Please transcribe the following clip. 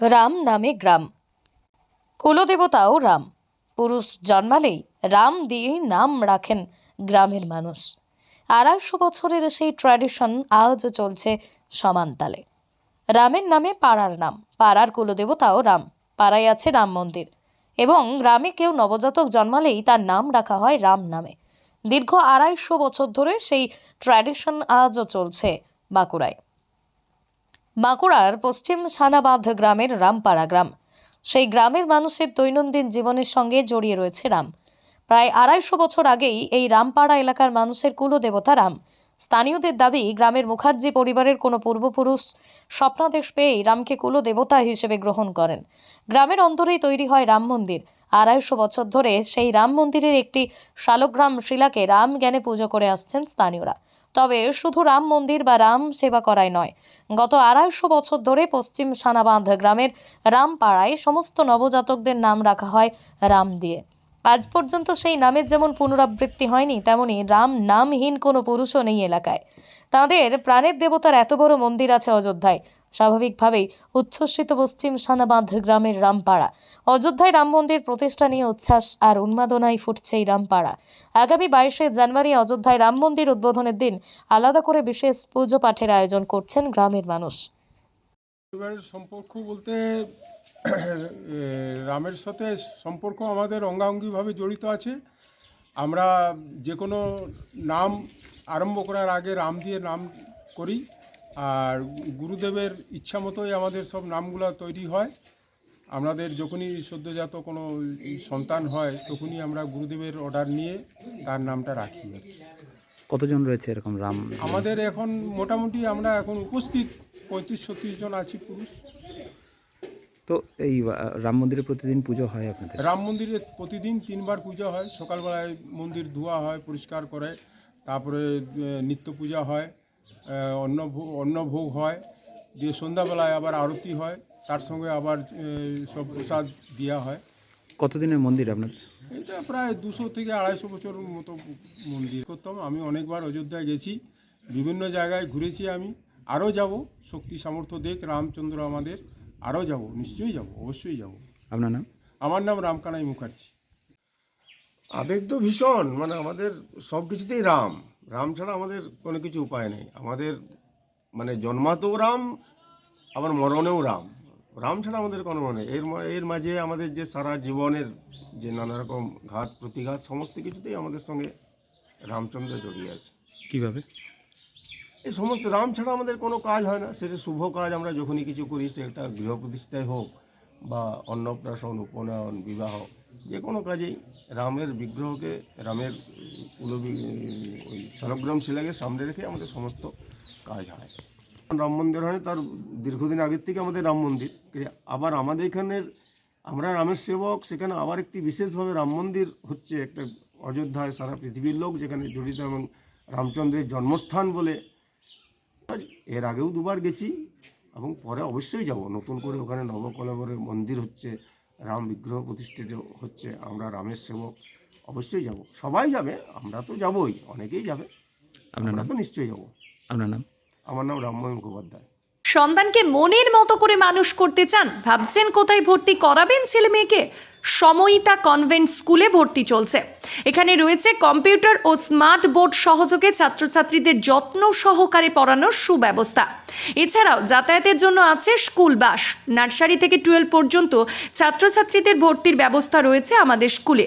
রাম নামে গ্রাম। কুলদেবতাও রাম। পুরুষ জন্মালেই রাম দিয়েই নাম রাখেন গ্রামের মানুষ। আড়াইশো বছরের সেই ট্র্যাডিশন আজও চলছে সমান তালে। রামের নামে পাড়ার নাম। পাড়ার কুলদেবতাও রাম। পাড়ায় আছে রাম মন্দির। এবং গ্রামে কেউ নবজাতক জন্মালেই তার নাম রাখা হয় রাম নামে। দীর্ঘ আড়াইশো বছর ধরে সেই ট্র্যাডিশন আজও চলছে বাঁকুড়ায়। বাঁকুড়ার পশ্চিম সানাবাঁধ গ্রামের রামপাড়া গ্রাম। সেই গ্রামের মানুষের দৈনন্দিন জীবনের সঙ্গে জড়িয়ে রয়েছে রাম। প্রায় আড়াইশো বছর আগেই এই রামপাড়া এলাকার মানুষের কুলদেবতা রাম। স্থানীয়দের দাবি, গ্রামের মুখার্জি পরিবারের কোনো পূর্বপুরুষ স্বপ্নাদেশ পেয়েই রামকে কুলদেবতা হিসেবে গ্রহণ করেন। গ্রামের অন্তরেই তৈরি হয় রাম মন্দির। আড়াইশো বছর ধরে সেই রাম মন্দিরের একটি শালগ্রাম শিলাকে রাম জ্ঞানে পুজো করে আসছেন স্থানীয়রা। তবে শুধু রাম মন্দির বা রাম সেবা করাই নয়। গত আড়াইশো বছর ধরে পশ্চিম সানাবাঁধ গ্রামের রামপাড়ায় সমস্ত নবজাতকদের নাম রাখা হয় রাম দিয়ে। আজ পর্যন্ত সেই নামের যেমন পুনরাবৃত্তি হয়নি, তেমনি রাম নামহীন কোনো পুরুষও নেই এলাকায়। তাদের প্রাণের দেবতার এত বড় মন্দির আছে অযোধ্যায়। স্বাভাবিকভাবেই উচ্ছ্বসিত পশ্চিম সানাবাঁধ গ্রামের রামপাড়া। অযোধ্যায় রাম মন্দির প্রতিষ্ঠা নিয়ে উচ্ছ্বাস আর উন্মাদনায় ফুটছে এই রামপাড়া। আগামী বাইশে জানুয়ারি অযোধ্যায় রাম মন্দির উদ্বোধনের দিন আলাদা করে বিশেষ পুজো পাঠের আয়োজন করছেন গ্রামের মানুষ। সম্পর্ক বলতে রামের সাথে সম্পর্ক আমাদের অঙ্গাঙ্গিভাবে জড়িত আছে। আমরা যে কোনো নাম আরম্ভ করার আগে রাম দিয়ে নাম করি। আর গুরুদেবের ইচ্ছা মতোই আমাদের সব নামগুলো তৈরি হয়। আমাদের যখনই সদ্যজাত কোনো সন্তান হয় তখনই আমরা গুরুদেবের অর্ডার নিয়ে তার নামটা রাখি। কতজন রয়েছে এরকম রাম? আমাদের এখন মোটামুটি আমরা এখন উপস্থিত পঁয়ত্রিশ ছত্রিশ জন আছি পুরুষ। তো এই রাম মন্দিরে প্রতিদিন পুজো হয় আপনাদের? রাম মন্দিরে প্রতিদিন তিনবার পুজো হয়। সকালবেলায় মন্দির ধোয়া হয় পরিষ্কার করে তারপরে নিত্য পূজা হয়। অন্ন ভো- অন্নভোগ হয়। দিয়ে সন্ধ্যাবেলায় আবার আরতি হয়। তার সঙ্গে আবার সব প্রসাদ দেওয়া হয়। কতদিনের মন্দির আপনার? এটা প্রায় দুশো থেকে আড়াইশো বছর মতো মন্দির। করতাম আমি অনেকবার অযোধ্যায় গেছি। বিভিন্ন জায়গায় ঘুরেছি আমি। আরও যাব। শক্তি সামর্থ্য দেখ রামচন্দ্র আমাদের। আরও যাব। নিশ্চয়ই যাব। অবশ্যই যাব। আপনার নাম? আমার নাম রামকানাই মুখার্জি। আবেগ তো ভীষণ। মানে আমাদের সব কিছুতেই রাম। রাম ছাড়া আমাদের কোনো কিছু উপায় নেই। আমাদের মানে জন্মাতেও রাম আবার মরণেও রাম। রাম ছাড়া আমাদের কোনো মনে এর এর মাঝে আমাদের যে সারা জীবনের যে নানা রকম ঘাত প্রতিঘাত সমস্ত কিছুতেই আমাদের সঙ্গে রামচন্দ্র জড়িয়ে আছে। কীভাবে? এই সমস্ত রাম ছাড়া আমাদের কোনো কাজ হয় না। সেটা শুভ কাজ আমরা যখনই কিছু করি সেটা গৃহ প্রতিষ্ঠায় হোক বা অন্নপ্রাশন উপনয়ন বিবাহ যে কোনো কাজেই রামের বিগ্রহকে রামের কুল ওই শালগ্রাম শিলাকে সামনে রেখে আমাদের সমস্ত কাজ হয়। রাম মন্দির হয় তার দীর্ঘদিন আগের থেকে আমাদের রাম মন্দির। আবার আমাদের এখানের, আমরা রামের সেবক, সেখানে আবার একটি বিশেষভাবে রাম মন্দির হচ্ছে একটা অযোধ্যায় সারা পৃথিবীর লোক, যেখানে জড়িত এবং রামচন্দ্রের জন্মস্থান বলে। এর আগেও দুবার গেছি, এবং পরে অবশ্যই যাব। নতুন করে ওখানে নবকলবরের মন্দির হচ্ছে, রাম বিগ্রহ প্রতিষ্ঠিত হচ্ছে, আমরা রামের সেবক। অবশ্যই যাব। সবাই যাবে আমরা তো যাবই অনেকেই যাবে। আপনার আমরা নাম? তো নিশ্চয়ই যাব। আপনার নাম? আমার নাম রামময় মুখোপাধ্যায়। সন্তানকে মনের মতো করে মানুষ করতে চান ভাবছেন কোথায় ভর্তি করাবেন ছেলে মেয়েকে? সময়িতা কনভেন্ট স্কুলে ভর্তি চলছে। এখানে রয়েছে কম্পিউটার ও স্মার্ট বোর্ড সহযোগে ছাত্রছাত্রীদের যত্ন সহকারে পড়ানোর সুব্যবস্থা। এছাড়াও যাতায়াতের জন্য আছে স্কুল বাস। নার্সারি থেকে টুয়েলভ পর্যন্ত ছাত্রছাত্রীদের ভর্তির ব্যবস্থা রয়েছে আমাদের স্কুলে।